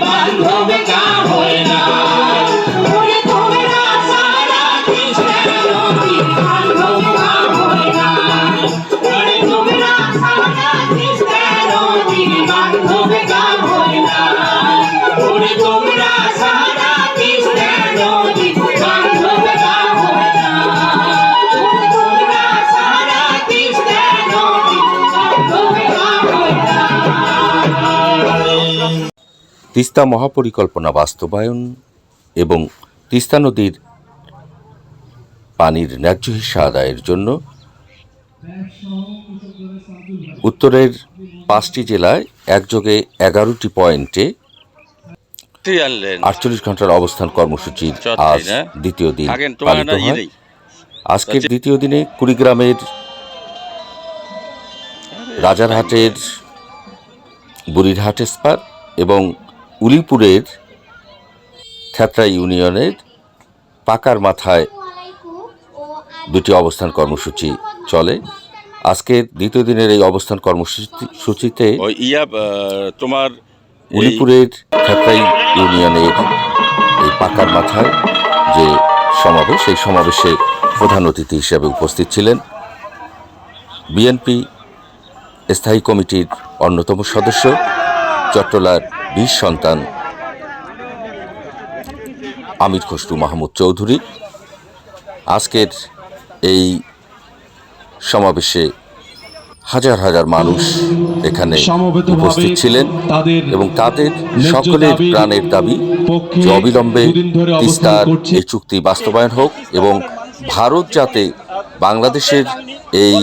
bán Teesta মহাপরিকল্পনা বাস্তবায়ন এবং তিস্তা নদীর পানির ন্যায্য হিস্সা আদায়ের জন্য উত্তরের পাঁচটি জেলায় একযোগে এগারোটি পয়েন্টে আটচল্লিশ ঘণ্টার অবস্থান কর্মসূচির আজ দ্বিতীয় দিন পালিত হয়। আজকের দ্বিতীয় দিনে কুড়িগ্রামের রাজারহাটের বুড়িরহাট স্পার এবং উলিপুরের থেত্রা ইউনিয়নের পাকার মাথায় দুটি অবস্থান কর্মসূচি চলে। আজকের দ্বিতীয় দিনের এই অবস্থান কর্মসূচি সূচিতে ইয়া তোমার উলিপুরের থেত্রাই ইউনিয়নের এই পাকার মাথায় যে সমাবেশ সেই সমাবেশে প্রধান অতিথি হিসেবে উপস্থিত ছিলেন। বিএনপি স্থায়ী কমিটির অন্যতম সদস্য চট্টলার বীর সন্তান আমির খসরু মাহমুদ চৌধুরী আজকের এই সমাবেশে হাজার হাজার মানুষ এখানে উপস্থিত ছিলেন এবং তাদের সকলের প্রাণের দাবি যে অবিলম্বে তিস্তার। এই চুক্তি বাস্তবায়ন হোক এবং ভারত যাতে বাংলাদেশের এই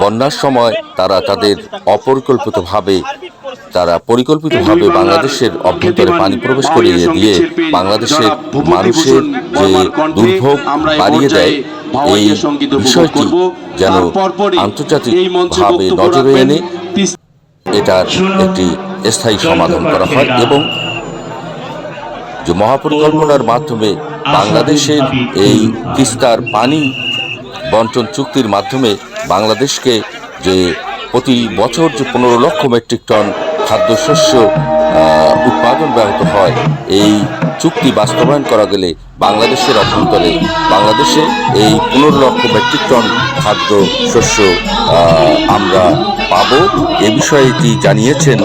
বন্যার সময় তারা তাদের অপরিকল্পিতভাবে তারা পরিকল্পিতভাবে বাংলাদেশের অভ্যন্তরে পানি প্রবেশ করিয়ে দিয়ে বাংলাদেশের মানুষের যে দুর্ভোগ বাড়িয়ে দেয় এই বিষয়টি যেন আন্তর্জাতিকভাবে নজরে এনে এটার একটি স্থায়ী সমাধান করা হয় এবং যে মহাপরিকল্পনার মাধ্যমে বাংলাদেশের এই তিস্তার পানি বন্টন চুক্তির মাধ্যমে বাংলাদেশকে যে প্রতি বছর যে পনেরো লক্ষ মেট্রিক টন খাদ্যশস্য উৎপাদন ব্যাহত হয়। এই চুক্তি বাস্তবায়ন করা গেলে বাংলাদেশের অভ্যন্তরে, বাংলাদেশে এই পনেরো লক্ষ মেট্রিক টন খাদ্য শস্য আমরা পাব। এ বিষয়টি জানিয়েছেন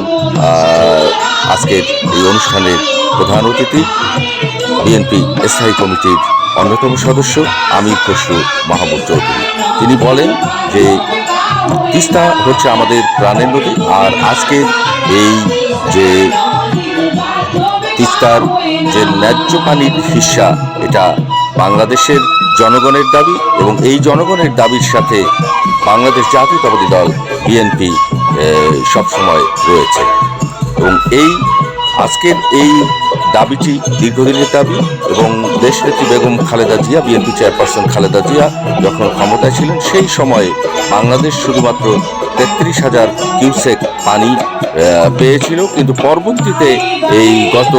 আজকের এই অনুষ্ঠানের প্রধান অতিথি? বিএনপি স্থায়ী কমিটির অন্যতম সদস্য আমির খসরু মাহমুদ চৌধুরী। তিনি বলেন যে তিস্তা হচ্ছে আমাদের প্রাণের নদী। আর আজকের এই যে তিস্তার যে ন্যায্য পানির হিস্সা এটা বাংলাদেশের জনগণের দাবি এবং এই জনগণের দাবির সাথে বাংলাদেশ জাতীয়তাবাদী দল বিএনপি সবসময় রয়েছে। এবং এই, আজকের এই দাবিটি দীর্ঘদিনের দাবি এবং দেশনেত্রী বেগম খালেদা জিয়া, বিএনপি চেয়ারপারসন খালেদা জিয়া যখন ক্ষমতায় ছিলেন, সেই সময়ে বাংলাদেশ শুধুমাত্র তেত্রিশ হাজার কিউসেক পানি পেয়েছিল। কিন্তু পরবর্তীতে এই গত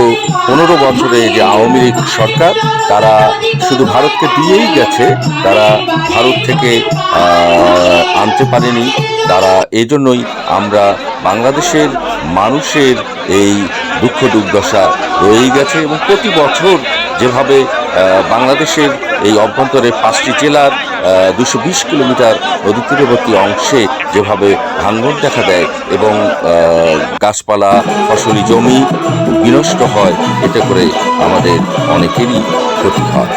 পনেরো বছরে যে আওয়ামী লীগ সরকার, তারা শুধু ভারতকে দিয়েই গেছে, তারা ভারত থেকে আনতে পারেনি। তারা এজন্যই আমরা বাংলাদেশের মানুষের এই দুঃখ দুর্দশা রয়েই গেছে এবং প্রতি বছর যেভাবে বাংলাদেশের এই অভ্যন্তরে পাঁচটি জেলার দুশো বিশ কিলোমিটার নদী তীরবর্তী অংশে যেভাবে ভাঙ্গন দেখা দেয় এবং গাছপালা, ফসলি জমি বিনষ্ট হয়, এতে করে আমাদের অনেকেরই ক্ষতি হয়।